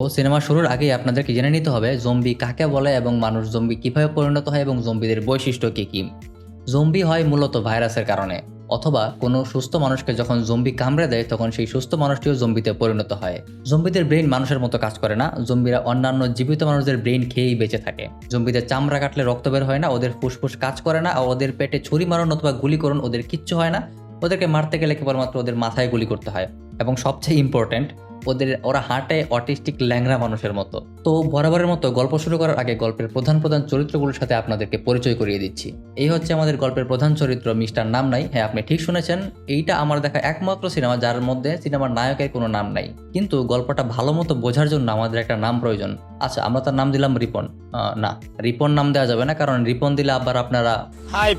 ও cinema শুরুর আগেই আপনাদেরকে জেনে নিতে হবে জম্বি কাকে বলে এবং মানুষ জম্বি কীভাবে পরিণত হয় এবং জম্বিদের বৈশিষ্ট্য কী কী? জম্বি হয় মূলত ভাইরাসের কারণে, অথবা কোনো সুস্থ মানুষকে যখন জম্বি কামড়ে দেয়, তখন সেই সুস্থ মানুষটিও জম্বিতে পরিণত হয়। জম্বিদের ব্রেইন মানুষের মতো কাজ করে না জম্বিরা অন্যান্য জীবিত মানুষদের ব্রেইন খেয়েই বেঁচে থাকে। জম্বিদের চামড়া কাটলে রক্ত বের হয় না, ওদের ফুসফুস কাজ করে না ওদের পেটে ছুরি মারণ অথবা গুলি করুন ওদের কিচ্ছু হয় না। ওদেরকে মারতে গেলে কেবলমাত্র ওদের মাথায় গুলি করতে হয়। এবং সবচেয়ে ইম্পর্ট্যান্ট ওদের ওরা হাঁটে অটিস্টিক ল্যাংরা মানুষের মতো। তো বরাবরের মতো গল্প শুরু করার আগে গল্পের প্রধান প্রধান চরিত্রগুলোর সাথে আপনাদেরকে পরিচয় করিয়ে দিচ্ছি। এই হচ্ছে আমাদের গল্পের প্রধান চরিত্র মিস্টার নাম নাই। হ্যাঁ আপনি ঠিক শুনেছেন এইটা আমার দেখা একমাত্র সিনেমা যার মধ্যে সিনেমার নায়কের কোনো নাম নাই। কিন্তু গল্পটা ভালো মতো বোঝার জন্য আমাদের একটা নাম প্রয়োজন। আচ্ছা আমরা তার নাম দিলাম রিপন। না রিপন নাম দেওয়া যাবে না কারণ রিপন দিলে আবার আপনারা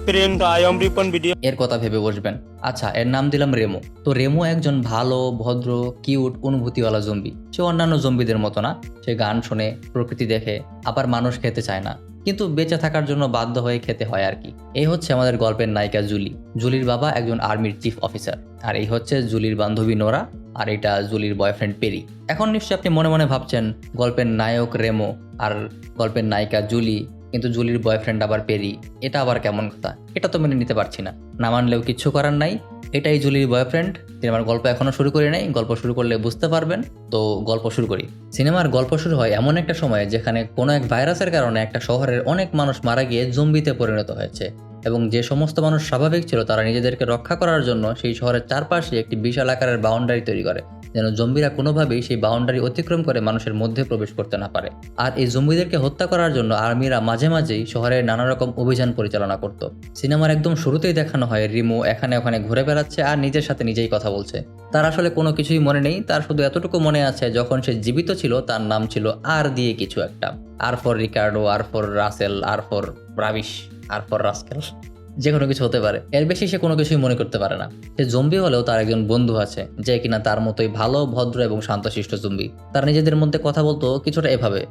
friend, I am Ripon Video. এর কথা ভেবে বসবেন। আচ্ছা এর নাম দিলাম রেমো। তো রেমো একজন ভালো, ভদ্র, কিউট, অনুভূতিওয়ালা জম্বি। সে অন্যান্য জম্বিদের মতো না। সে গান শোনে, প্রকৃতি দেখে, আবার মানুষ খেতে চায় না। কিন্তু বেঁচে থাকার জন্য বাধ্য হয়ে খেতে হয় আর কি। এই হচ্ছে আমাদের গল্পের নায়িকা জুলি। জুলির বাবা একজন আর্মির চিফ অফিসার। আর এই হচ্ছে জুলির বান্ধবী নোরা, আর এটা জুলির বয়ফ্রেন্ড পেরি। এখন নিশ্চয়ই আপনি মনে মনে ভাবছেন, গল্পের নায়ক রেমো আর গল্পের নায়িকা জুলি, কিন্তু জুলির বয়ফ্রেন্ড আবার পেরি। এটা আবার কেমন কথা? এটা তো মেনে নিতে পারছি না। না মানলেও কিচ্ছু করার নাই। এটাই জুলির বয়ফ্রেন্ড সিনেমার গল্প এখনও শুরু করি নাই। গল্প শুরু করলে বুঝতে পারবেন। তো গল্প শুরু করি। সিনেমার গল্প শুরু হয় এমন একটা সময়ে যেখানে কোনো এক ভাইরাসের কারণে একটা শহরের অনেক মানুষ মারা গিয়ে জম্বিতে পরিণত হয়েছে এবং যে সমস্ত মানুষ স্বাভাবিক ছিল তারা নিজেদেরকে রক্ষা করার জন্য সেই শহরের চারপাশে একটি বিশাল আকারের বাউন্ডারি তৈরি করে। যেন জম্বিরা কোনোভাবেই সেই বাউন্ডারি অতিক্রম করে মানুষের মধ্যে প্রবেশ করতে না পারে। আর এই জম্বিদেরকে হত্যা করার জন্য আর্মিরা মাঝে মাঝেই শহরের নানা রকম অভিযান পরিচালনা করত। সিনেমার একদম শুরুতেই দেখানো হয় রিমু এখানে ওখানে ঘুরে বেড়াচ্ছে আর নিজের সাথে নিজেই কথা বলছে। তার আসলে কোনো কিছুই মনে নেই, তার শুধু এতটুকু মনে আছে যখন সে জীবিত ছিল তার নাম ছিল আর দিয়ে কিছু একটা। R for Ricardo, R for Russell, R for Bravish R for rascal. যে কোনো কিছু হতে পারে। এর বেশি সে কোনো কিছুই মনে করতে পারে না। সে জম্বি হলেও তার একজন বন্ধু আছে, যে কিনা তার মতোই ভালো, ভদ্র এবং শান্তশিষ্ট জম্বি। তারা নিজেদের মধ্যে কথা বলতো কিছুটা এভাবে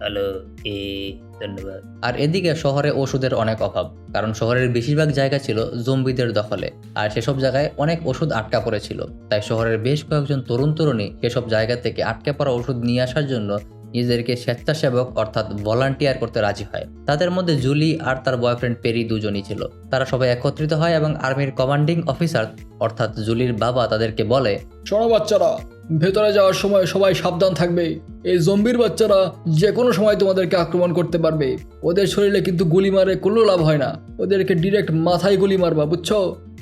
হ্যালো, এ, ধন্যবাদ। আর এদিকে শহরে ওষুধের অনেক অভাব, কারণ শহরের বেশিরভাগ জায়গা ছিল জম্বিদের দখলে, আর সেসব জায়গায় অনেক ওষুধ আটকা পড়েছিল। তাই শহরের বেশ কয়েকজন তরুণ তরুণী সেসব জায়গা থেকে আটকে পড়া ওষুধ নিয়ে আসার জন্য নিজেদেরকে স্বেচ্ছাসেবক অর্থাৎ ভলান্টিয়ার করতে রাজি হয়। তাদের মধ্যে জুলি আর তার বয়ফ্রেন্ড পেরি দুজনই ছিল। তারা সবাই একত্রিত হয় এবং আর্মির কমান্ডিং অফিসার অর্থাৎ জুলির বাবা তাদেরকে বলে শোনো বাচ্চারা ভেতরে যাওয়ার সময় সবাই সাবধান থাকবে। এই জম্বির বাচ্চারা যে কোনো সময় তোমাদেরকে আক্রমণ করতে পারবে। ওদের শরীরে কিন্তু গুলি মারে কোনো লাভ হয় না। ওদেরকে ডিরেক্ট মাথায় গুলি মারবা বুঝছ?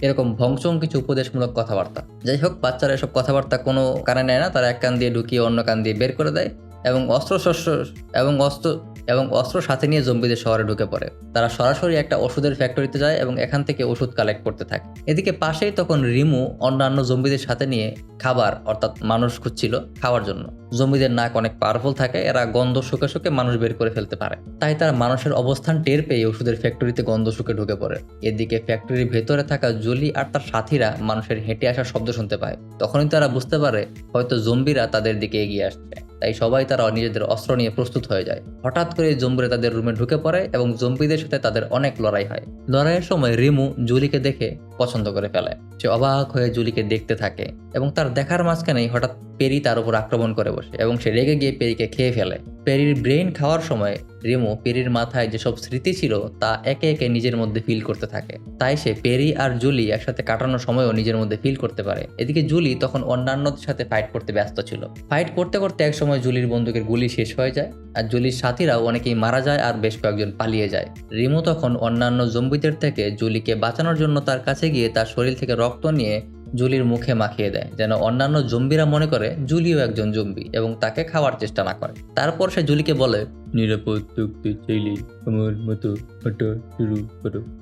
এরকম ভংচং কিছু উপদেশমূলক কথাবার্তা। যাই হোক বাচ্চারা এসব কথাবার্তা কোনো কানে নেয় না। তারা এক কান দিয়ে ঢুকিয়ে অন্য কান দিয়ে বের করে দেয়। এবং অস্ত্র শস্ত্র এবং অস্ত্র এবং অস্ত্র সাথে নিয়ে জম্বিদের শহরে ঢুকে পড়ে। তারা সরাসরি একটা ওষুধের ফ্যাক্টরিতে যায় এবং এখান থেকে ওষুধ কালেক্ট করতে থাকে। এদিকে পাশেই তখন রিমু অন্যান্য জম্বিদের সাথে নিয়ে খাবার, অর্থাৎ মানুষ খুঁজছিল, খাওয়ার জন্য। জম্বিদের নাক অনেক পাওয়ারফুল থাকে, এরা গন্ধ শুকে শুকে মানুষ বের করে ফেলতে পারে। তাই তারা মানুষের অবস্থান টের পেয়ে ওষুধের ফ্যাক্টরিতে গন্ধ শুকে ঢুকে পড়ে। এদিকে ফ্যাক্টরির ভেতরে থাকা জুলি আর তার সাথীরা মানুষের হেঁটে আসার শব্দ শুনতে পায়। তখনই তারা বুঝতে পারে, হয়তো জম্বিরা তাদের দিকে এগিয়ে আসছে। তাই সবাই তারা নিজেদের অস্ত্র নিয়ে প্রস্তুত হয়ে যায়। হঠাৎ করে জম্বুরে তাদের রুমে ঢুকে পড়ে এবং জম্বিদের সাথে তাদের অনেক লড়াই হয়। লড়াইয়ের সময় রিমু জুলিকে দেখে পছন্দ করে ফেলে। সে অবাক হয়ে জুলিকে দেখতে থাকে এবং তার দেখার মাঝখানেই হঠাৎ পেরি তার উপর আক্রমণ করে বসে এবং সে রেগে গিয়ে পেরিকে খেয়ে ফেলে। পেরির ব্রেইন খাওয়ার সময় রিমো পেরির মাথায় যেসব স্মৃতি ছিল তা একে একে নিজের মধ্যে ফিল করতে থাকে। তাই সে পেরি আর জুলি একসাথে কাটানোর সময়ও নিজের মধ্যে ফিল করতে পারে। এদিকে জুলি তখন অন্যান্যদের সাথে ফাইট করতে ব্যস্ত ছিল। ফাইট করতে করতে এক সময় জুলির বন্দুকের গুলি শেষ হয়ে যায় আর জুলির সাথীরাও অনেকেই মারা যায় আর বেশ কয়েকজন পালিয়ে যায়। রিমো তখন অন্যান্য জম্বিদের থেকে জুলিকে বাঁচানোর জন্য তার কাছে গিয়ে তার শরীর থেকে রক্ত নিয়ে জুলির মুখে মাখিয়ে দেয়, যেন অন্যান্য জম্বিরা মনে করে জুলিও একজন জম্বি এবং তাকে খাওয়ার চেষ্টা না করে। তারপর সে জুলিকে বলে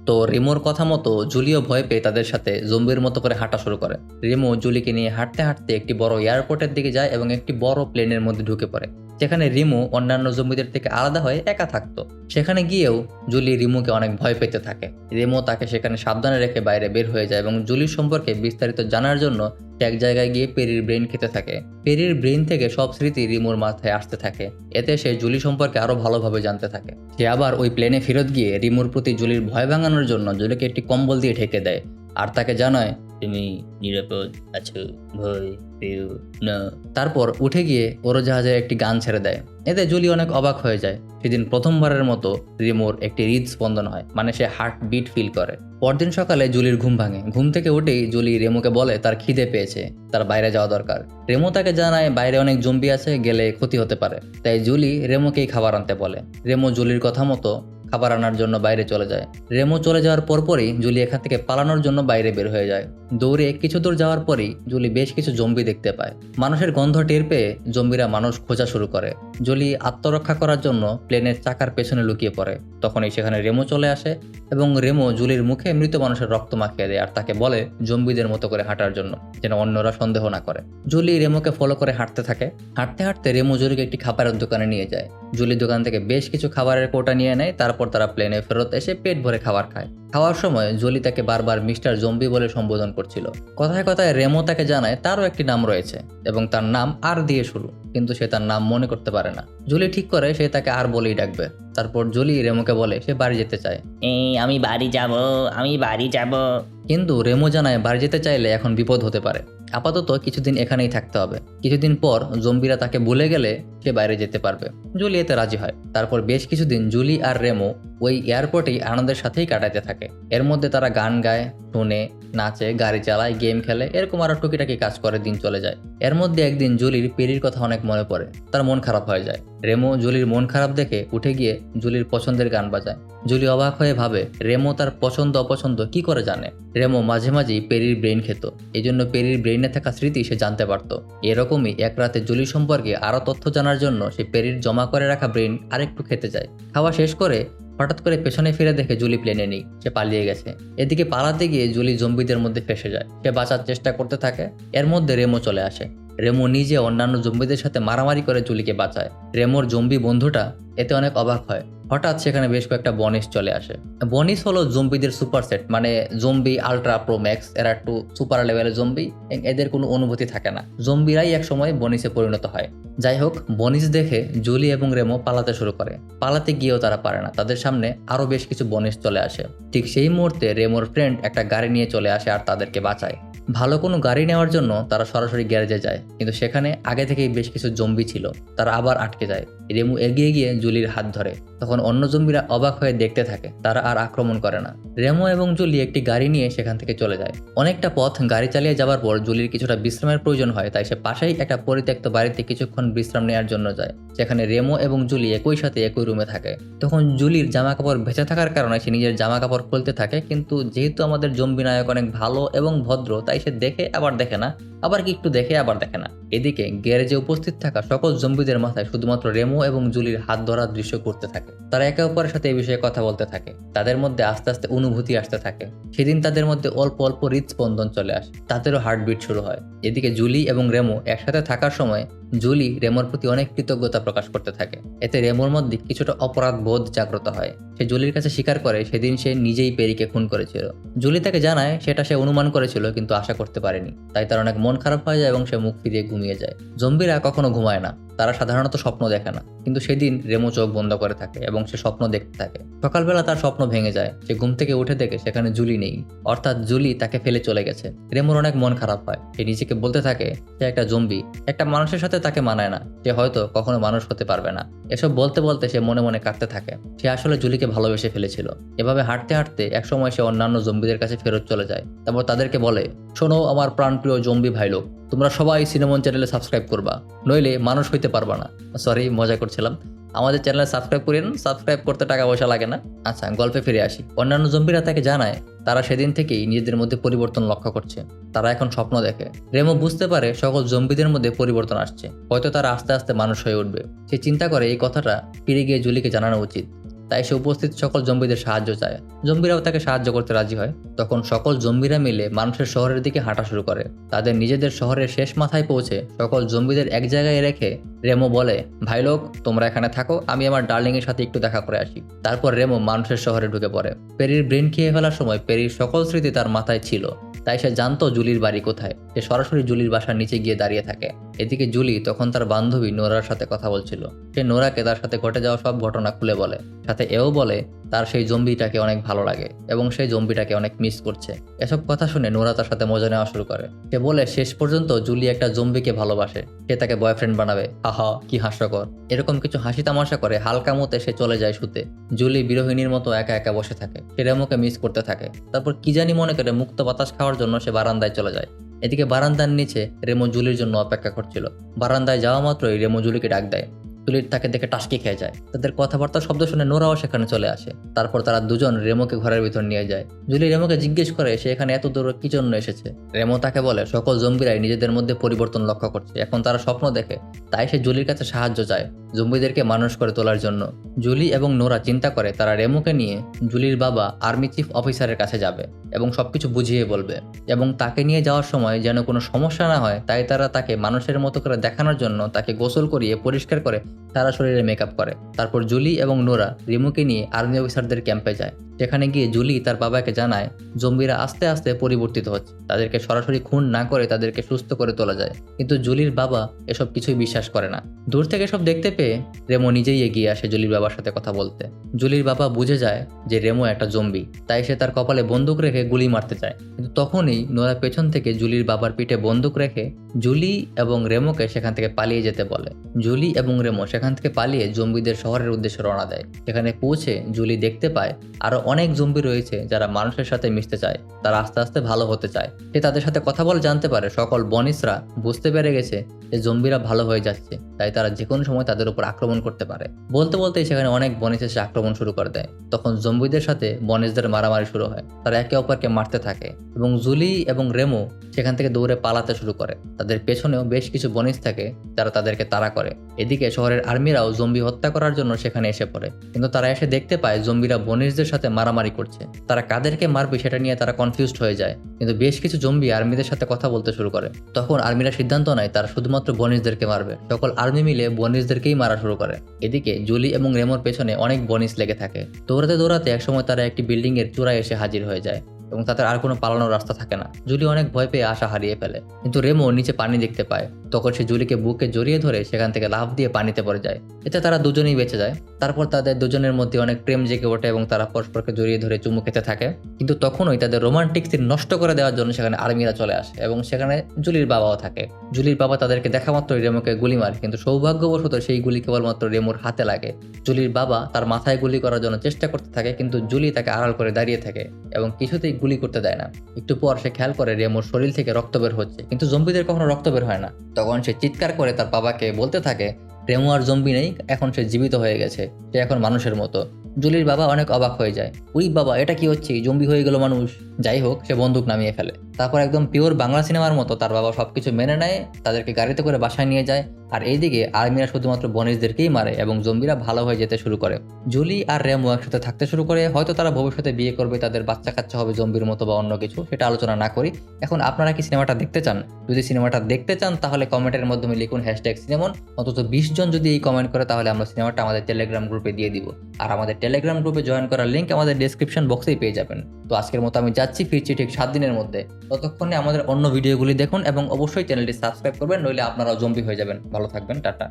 তো রিমোর কথা মতো জুলিও ভয় পেয়ে তাদের সাথে জম্বির মতো করে হাঁটা শুরু করে। রিমো জুলিকে নিয়ে হাঁটতে হাঁটতে একটি বড় এয়ারপোর্টের দিকে যায় এবং একটি বড় প্লেনের মধ্যে ঢুকে পড়ে। যেখানে রিমু অন্যান্য জম্বিদের থেকে আলাদা হয়ে একা থাকতো। সেখানে গিয়েও জুলি রিমুকে অনেক ভয় পেতে থাকে। রিমু তাকে সেখানে সাবধানে রেখে বাইরে বের হয়ে যায় এবং জুলির সম্পর্কে বিস্তারিত জানার জন্য এক জায়গায় গিয়ে পেরির ব্রেন খেতে থাকে। পেরির ব্রেন থেকে সব স্মৃতি রিমুর মাথায় আসতে থাকে। এতে সে জুলি সম্পর্কে আরও ভালোভাবে জানতে থাকে। সে আবার ওই প্লেনে ফেরত গিয়ে রিমুর প্রতি জুলির ভয় ভাঙানোর জন্য জুলিকে একটি কম্বল দিয়ে ঢেকে দেয়। আর তাকে জানায় তুমি নিরাপদ আছো, ভয় পেও না। তারপর উঠে গিয়ে ওড়োজাহাজের একটি গান ছেড়ে দেয়। এতে জুলি অনেক অবাক হয়ে যায়। সেদিন প্রথমবারের মতো রিমোর একটি হৃদস্পন্দন হয় মানে সে হার্ট বিট ফিল করে। পরদিন সকালে জুলির ঘুম ভাঙে। ঘুম থেকে উঠেই জুলি রেমোকে বলে, তার খিদে পেয়েছে, তার বাইরে যাওয়া দরকার। রেমো তাকে জানায়, বাইরে অনেক জম্বি আছে, গেলে ক্ষতি হতে পারে। তাই জুলি রেমোকেই খাবার আনতে বলে। রেমো জুলির কথা মতো খাবার আনার জন্য বাইরে চলে যায়। রেমো চলে যাওয়ার পরপরই জুলি এখান থেকে পালানোর জন্য বাইরে বের হয়ে যায়। দৌড়ে কিছু দূর যাওয়ার পরই জুলি বেশ কিছু জম্বি দেখতে পায়। মানুষের গন্ধ টের পেয়ে জম্বিরা মানুষ খোঁজা শুরু করে। জুলি আত্মরক্ষা করার জন্য প্লেনের চাকার পেছনে লুকিয়ে পড়ে। তখনই সেখানে রেমো চলে আসে এবং রেমো জুলির মুখে মৃত মানুষের রক্ত মাখিয়ে দেয় আর তাকে বলে জম্বিদের মতো করে হাঁটার জন্য, যেন অন্যরা সন্দেহ না করে। জুলি রেমোকে ফলো করে হাঁটতে থাকে। হাঁটতে হাঁটতে রেমো জুলিকে একটি খাবারের দোকানে নিয়ে যায়। জুলি দোকান থেকে বেশ কিছু খাবারের কোটা নিয়ে নেয়, তারপর তারা প্লেনে ফেরত এসে পেট ভরে খাবার খায়। খাওয়ার সময় জুলি তাকে বারবার মিস্টার জম্বি বলে সম্বোধন করছিল। কথায় কথায় রেমো তাকে জানায় তারও একটি নাম রয়েছে এবং তার নাম আর দিয়ে শুরু কিন্তু সে তার নাম মনে করতে পারে না। জুলি ঠিক করে সে তাকে আর বলেই ডাকবে। তারপর জুলি রেমোকে বলে সে বাড়ি যেতে চায়। এই আমি বাড়ি যাব আমি বাড়ি যাব। কিন্তু রেমো জানায় বাড়ি যেতে চাইলে এখন বিপদ হতে পারে। আপাতত কিছুদিন এখানেই থাকতে হবে। কিছুদিন পর জম্বিরা তাকে ভুলে গেলে সে বাইরে যেতে পারবে। জুলি এতে রাজি হয়। তারপর বেশ কিছুদিন জুলি আর রেমো ওই এয়ারপোর্টেই আনন্দের সাথেই কাটাতে থাকে। এর মধ্যে তারা গান গায়, শুনে, নাচে, গাড়ি চালায়, গেম খেলে, এরকম আরও টুকিটাকি কাজ করে, দিন চলে যায়। এর মধ্যে একদিন জুলির পেরির কথা অনেক মনে পড়ে। তার মন খারাপ হয়ে যায়। রেমো জুলির মন খারাপ দেখে উঠে গিয়ে জুলির পছন্দের গান বাজায়। জুলি অবাক হয়ে ভাবে, রেমো তার পছন্দ অপছন্দ কি করে জানে? রেমো মাঝে মাঝেই পেরির ব্রেন খেত। এই জন্য পেরির ব্রেইনে থাকা স্মৃতি সে জানতে পারত। এরকমই এক রাতে জুলি সম্পর্কে আরও তথ্য জানার জন্য সে পেরির জমা করে রাখা ব্রেন আরেকটু খেতে যায় খাওয়া শেষ করে হঠাৎ করে পেছনে ফিরে দেখে জুলি প্লেনে নেই, সে পালিয়ে গেছে। এদিকে পালাতে গিয়ে জুলি জম্বিদের মধ্যে ফেসে যায়। সে বাঁচার চেষ্টা করতে থাকে, এর মধ্যে রেমো চলে আসে। রেমো নিজে অন্যান্য জম্বিদের সাথে মারামারি করে জুলিকে বাঁচায়। রেমোর জম্বি বন্ধুটা এতে অনেক অবাক হয়। হঠাৎ সেখানে বেশ কয়েকটা বনিস চলে আসে। বনিস হলো জম্বিদের সুপার সেট মানে জম্বি আলট্রা প্রো ম্যাক্স। এরা একটু সুপার লেভেলের জম্বি এদের কোনো অনুভূতি থাকে না। জম্বিরাই এক সময় বনিসে পরিণত হয়। যাই হোক বনিস দেখে জুলি এবং রেমো পালাতে শুরু করে। পালাতে গিয়েও তারা পারে না। তাদের সামনে আরও বেশ কিছু বনিস চলে আসে। ঠিক সেই মুহূর্তে রেমোর ফ্রেন্ড একটা গাড়ি নিয়ে চলে আসে আর তাদেরকে বাঁচায়। ভালো কোনো গাড়ি নেওয়ার জন্য তারা সরাসরি গ্যারেজে যায়, কিন্তু সেখানে আগে থেকেই বেশ কিছু জম্বি ছিল, তারা আবার আটকে যায়। রেমু এগিয়ে গিয়ে জুলির হাত ধরে। তখন অন্য জম্বিরা অবাক হয়ে দেখতে থাকে, তারা আর আক্রমণ করে না। রেমো এবং জুলি একটি গাড়ি নিয়ে সেখান থেকে চলে যায়। অনেকটা পথ গাড়ি চালিয়ে যাওয়ার পর জুলির কিছুটা বিশ্রামের প্রয়োজন হয়, তাই সে পাশেই একটা পরিত্যক্ত বাড়িতে কিছুক্ষণ বিশ্রাম নেওয়ার জন্য যায় সেখানে রেমো এবং জুলি একই সাথে একই রুমে থাকে। তখন জুলির জামা কাপড় ভেসে থাকার কারণে সে নিজের জামা কাপড় খুলতে থাকে, কিন্তু যেহেতু আমাদের জম্বি নায়ক অনেক ভালো এবং ভদ্র, তাই সে দেখে আবার দেখে না, আবার কি একটু দেখে আবার দেখে না। এদিকে গ্যারেজে উপস্থিত থাকা সকল জম্বিদের মাথায় শুধুমাত্র রেমো এবং জুলির হাত ধরার দৃশ্য করতে থাকে। তারা একে অপরের সাথে এই বিষয়ে কথা বলতে থাকে। তাদের মধ্যে আস্তে আস্তে অনুভূতি আসতে থাকে। সেদিন তাদের মধ্যে অল্প অল্প হৃদস্পন্দন চলে আসে। তাদেরও হার্টবিট শুরু হয়। এদিকে জুলি এবং রেমো একসাথে থাকার সময় জুলি রেমোর প্রতি অনেক কৃতজ্ঞতা প্রকাশ করতে থাকে। এতে রেমোর মধ্যে কিছুটা অপরাধ বোধ জাগ্রত হয়। সে জুলির কাছে স্বীকার করে সেদিন সে নিজেই পেরিকে খুন করেছিল। জুলি তাকে জানায়, সেটা সে অনুমান করেছিল কিন্তু আশা করতে পারেনি। তাই তার অনেক মন খারাপ হয়ে যায় এবং সে মুখ ফিরিয়ে ঘুমিয়ে যায়। জম্বিরা কখনো ঘুমায় না। তারা সাধারণত স্বপ্ন দেখে না। কিন্তু সেদিন রেমো চোখ বন্ধ করে থাকে এবং সে স্বপ্ন দেখতে থাকে। সকালবেলা তার স্বপ্ন ভেঙে যায়। সে ঘুম থেকে উঠে দেখে সেখানে জুলি নেই। অর্থাৎ জুলি তাকে ফেলে চলে গেছে। রেমোর অনেক মন খারাপ হয়। সে নিজেকে বলতে থাকে, সে একটা জম্বি একটা মানুষের সাথে তাকে মানায় না। সে হয়তো কখনো মানুষ হতে পারবে না। এসব বলতে বলতে সে মনে মনে কাটতে থাকে। সে আসলে জুলিকে ভালোবেসে ফেলেছিল। এভাবে হাঁটতে হাঁটতে একসময় সে অন্যান্য জম্বিদের কাছে ফেরত চলে যায়। তারপর তাদেরকে বলে শোনো আমার প্রাণপ্রিয় জম্বি ভাই লোক তোমরা সবাই সিনেমন চ্যানেলে সাবস্ক্রাইব করবা, নইলে মানুষ হইতে পারবা না। সরি মজা করছিলাম। আমাদের চ্যানেলে সাবস্ক্রাইব করিয়েন সাবস্ক্রাইব করতে টাকা পয়সা লাগে না। আচ্ছা গল্পে ফিরে আসি। অন্যান্য জম্বিরা তাকে জানায়, তারা সেদিন থেকেই নিজেদের মধ্যে পরিবর্তন লক্ষ্য করছে। তারা এখন স্বপ্ন দেখে। রেমো বুঝতে পারে সকল জম্বিদের মধ্যে পরিবর্তন আসছে। হয়তো তারা আস্তে আস্তে মানুষ হয়ে উঠবে। সে চিন্তা করে এই কথাটা ফিরে গিয়ে জুলিকে জানানো উচিত। তাই সে উপস্থিত সকল জম্বিদের সাহায্য চায়। জম্বিরাও তাকে সাহায্য করতে রাজি হয়। তখন সকল জম্বিরা মিলে মানুষের শহরের দিকে হাঁটা শুরু করে। তাদের নিজেদের শহরের শেষ মাথায় পৌঁছে সকল জম্বিদের এক জায়গায় রেখে রেমো বলে, ভাই লোক, তোমরা এখানে থাকো, আমি আমার ডার্লিং এর সাথে একটু দেখা করে আসি। তারপর রেমো মানুষের শহরে ঢুকে পড়ে। পেরির ব্রেন খেয়ে ফেলার সময় পেরির সকল স্মৃতি তার মাথায় ছিল। তাই সে জানতো জুলির বাড়ি কোথায়। সে সরাসরি জুলির বাসার নিচে গিয়ে দাঁড়িয়ে থাকে। এদিকে জুলি তখন তার বান্ধবী নোরার সাথে কথা বলছিল। সে নোরাকে তার সাথে ঘটে যাওয়া সব ঘটনা খুলে বলে। সাথে এও বলে, তার সেই জম্বিটাকে অনেক ভালো লাগে এবং সেই জম্বিটাকে অনেক মিস করছে। এসব কথা শুনে নোরা তার সাথে মজা নেওয়া শুরু করে। সে বলে, শেষ পর্যন্ত জুলি একটা জম্বিকে ভালোবাসে। সে তাকে বয়ফ্রেন্ড বানাবে। হাহা, কি হাস্যকর। এরকম কিছু হাসি তামাশা করে হালকা মতে সে চলে যায় শুতে। জুলি বিরোহিনীর মতো একা একা বসে থাকে। সে রেমোকে মিস করতে থাকে। তারপর কি জানি মনে করে মুক্ত বাতাস খাওয়ার জন্য সে বারান্দায় চলে যায়। এদিকে বারান্দার নিচে রেমো জুলির জন্য অপেক্ষা করছিল। বারান্দায় যাওয়া মাত্রই রেমো জুলিকে ডাক দেয়। জুলির তাকে দেখে টাসকি খেয়ে যায়। তাদের কথাবার্তা শব্দ শুনে নোরাও সেখানে চলে আসে। তারপর তারা দুজন রেমোকে ঘরের ভিতর নিয়ে যায়। জুলি রেমোকে জিজ্ঞেস করে, সে এখানে এত দূর কি জন্য এসেছে? রেমো তাকে বলে, সকল জম্বিরাই নিজেদের মধ্যে পরিবর্তন লক্ষ্য করছে। এখন তারা স্বপ্ন দেখে, তাই সে জুলির কাছে সাহায্য চায়, জম্বিদেরকে মানুষ করে তোলার জন্য। জুলি এবং নোরা চিন্তা করে, তারা রেমোকে নিয়ে জুলির বাবা আর্মি চিফ অফিসারের কাছে যাবে। এবং সব কিছু বুঝিয়ে বলবে। এবং তাকে নিয়ে যাওয়ার সময় যেন কোনো সমস্যা না হয়, তাই তারা তাকে মানুষের মতো করে দেখানোর জন্য তাকে গোসল করিয়ে পরিষ্কার করে সারা শরীরে মেকআপ করে। তারপর জুলি এবং নোরা রিমুকে নিয়ে আর্মি অফিসারদের ক্যাম্পে যায়। সেখানে গিয়ে জুলি তার বাবাকে জানায়, জম্বিরা আস্তে আস্তে পরিবর্তিত হচ্ছে। তাদেরকে সরাসরি খুন না করে তাদেরকে সুস্থ করে তোলা যায়। কিন্তু জুলির বাবা এসব কিছুই বিশ্বাস করে না। দূর থেকে সব দেখতে পেয়ে রেমো নিজেই এগিয়ে আসে জুলির বাবার সাথে কথা বলতে। জুলির বাবা বুঝে যায় যে রেমো একটা জম্বি, তাই সে তার কপালে বন্দুক রেখে গুলি মারতে চায়। কিন্তু তখনই নোরা পেছন থেকে জুলির বাবার পিঠে বন্দুক রেখে জুলি এবং রেমোকে সেখান থেকে পালিয়ে যেতে বলে। জুলি এবং রেমো সেখান থেকে পালিয়ে জম্বিদের শহরের উদ্দেশ্যে রওনা দেয়। সেখানে পৌঁছে জুলি দেখতে পায় আরও অনেক জম্বি রয়েছে যারা মানুষের সাথে মিশতে চায়। তারা আস্তে আস্তে ভালো হতে চায়। সে তাদের সাথে কথা বলে জানতে পারে সকল বনিসরা বুঝতে পেরে গেছে যে জম্বিরা ভালো হয়ে যাচ্ছে, তাই তারা যে কোনো সময় তাদের উপর আক্রমণ করতে পারে। বলতে বলতেই সেখানে অনেক বনিস এসে আক্রমণ শুরু করে দেয়। তখন জম্বিদের সাথে বনিসদের মারামারি শুরু হয়। তারা একে অপরকে মারতে থাকে এবং জুলি এবং রেমো সেখান থেকে দৌড়ে পালাতে শুরু করে। তাদের পেছনেও বেশ কিছু বনিস থাকে যারা তাদেরকে তাড়া করে। এদিকে শহরের আর্মিরাও জম্বি হত্যা করার জন্য সেখানে এসে পড়ে। কিন্তু তারা এসে দেখতে পায় জম্বিরা বনিসদের সাথে মারামারি করছে। তারা কাদেরকে মারবে সেটা নিয়ে তারা কনফিউজড হয়ে যায়। কিন্তু বেশ কিছু জম্বি আর্মিদের সাথে কথা বলতে শুরু করে। তখন আর্মিরা সিদ্ধান্ত নেয় তারা শুধুমাত্র বনিসদেরকে মারবে। সকল আর্মি মিলে বনিসদেরকেই মারা শুরু করে। এদিকে জুলি এবং রেমোর পেছনে অনেক বনিস লেগে থাকে। দৌড়াতে দৌড়াতে একসময় তারা একটি বিল্ডিং এর চূড়ায় এসে হাজির হয়ে যায় এবং তাদের আর কোনো পালানোর রাস্তা থাকে না। জুলি অনেক ভয় পেয়ে আশা হারিয়ে ফেলে। কিন্তু রেমো নিচে পানি দেখতে পায়। তখন সে জুলিকে বুকে জড়িয়ে ধরে সেখান থেকে লাফ দিয়ে পানিতে পড়ে যায়। এতে তারা দুজনেই বেঁচে যায়। তারপর তাদের দুজনের মধ্যে অনেক প্রেম জেগে ওঠে এবং তারা পরস্পরকে জড়িয়ে ধরে চুমু খেতে থাকে। কিন্তু তখনই তাদের রোমান্টিক সিন নষ্ট করে দেওয়ার জন্য সেখানে আর্মিরা চলে আসে এবং সেখানে জুলির বাবাও থাকে। জুলির বাবা তাদেরকে দেখা মাত্রই রেমোকে গুলি মারে, কিন্তু সৌভাগ্যবশত সেই গুলি কেবলমাত্র রেমোর হাতে লাগে। জুলির বাবা তার মাথায় গুলি করার জন্য চেষ্টা করতে থাকে, কিন্তু জুলি তাকে আড়াল করে দাঁড়িয়ে থাকে এবং কিছুতেই গুলি করতে দেয় না। একটু পর সে খেয়াল করে রেমোর শরীর থেকে রক্ত বের হচ্ছে, কিন্তু জম্বিদের কখনো রক্ত বের হয় না। তখন সে চিৎকার করে তার বাবাকে বলতে থাকে রেমো আর জম্বি নেই, এখন সে জীবিত হয়ে গেছে, সে এখন মানুষের মতো। জুলির বাবা অনেক অবাক হয়ে যায়, উই বাবা, এটা কি হচ্ছে? জম্বি হয়ে গেল মানুষ। যাই হোক, সে বন্দুক নামিয়ে ফেলে। তারপর একদম পিওর বাংলা সিনেমার মতো তার বাবা সবকিছু মেনে নেয়, তাদেরকে গাড়িতে করে বাসায় নিয়ে যায়, আর এইদিকে আর্মিরা শুধুমাত্র বনিসদেরকেই মারে এবং জম্বিরা ভালো হয়ে যেতে শুরু করে। জুলি আর রেমো একসাথে থাকতে শুরু করে, হয়তো তারা ভবিষ্যতে বিয়ে করবে, তাদের বাচ্চা কাচ্চা হবে জম্বির মতো বা অন্য কিছু, সেটা আলোচনা না করি। এখন আপনারা কি সিনেমাটা দেখতে চান? যদি সিনেমাটা দেখতে চান, তাহলে কমেন্টের মাধ্যমে লিখুন হ্যাশট্যাগ সিনেমন অন্তত বিশ জন যদি এই কমেন্ট করে, তাহলে আমরা সিনেমাটা আমাদের টেলিগ্রাম গ্রুপে দিয়ে দিব। আর আমাদের টেলিগ্রাম গ্রুপে জয়েন করার লিঙ্ক আমাদের ডিসক্রিপশন বক্সেই পেয়ে যাবেন। তো আজকের মতো আমি যাচ্ছি, ফিরছি ঠিক সাত দিনের মধ্যে। ততক্ষণে আমাদের অন্য ভিডিওগুলি দেখুন এবং অবশ্যই চ্যানেলটি সাবস্ক্রাইব করবেন, নইলে আপনারাও জম্বি হয়ে যাবেন। ভালো থাকবেন, টাটা।